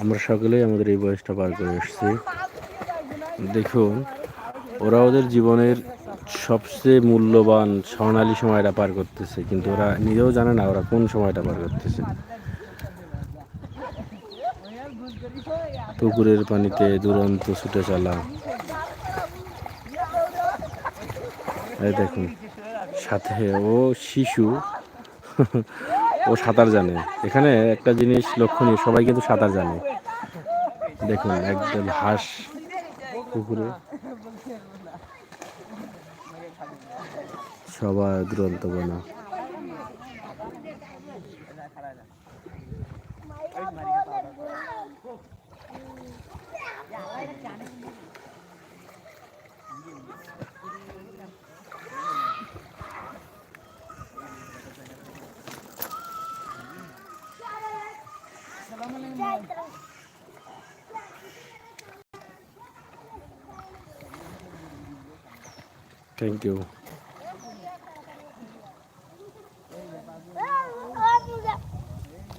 আমরা সকলেই আমাদের এই বয়সটা পার করে এসেছি। দেখুন, ওরা ওদের জীবনের সবচেয়ে মূল্যবান স্বর্ণালী সময়টা পার করতেছে, কিন্তু ওরা নিজেও জানে না ওরা কোন সময়টা পার করতেছে। পুকুরের পানিতে দুরন্ত ছুটে চলা। দেখুন, সাথে ও শিশু। ও সাঁতার জানে। এখানে একটা জিনিস লক্ষণীয়, সবাই কিন্তু সাঁতার জানে। দেখুন, একদম হাঁস পুকুরে। সবার দুরন্ত বনা। Thank you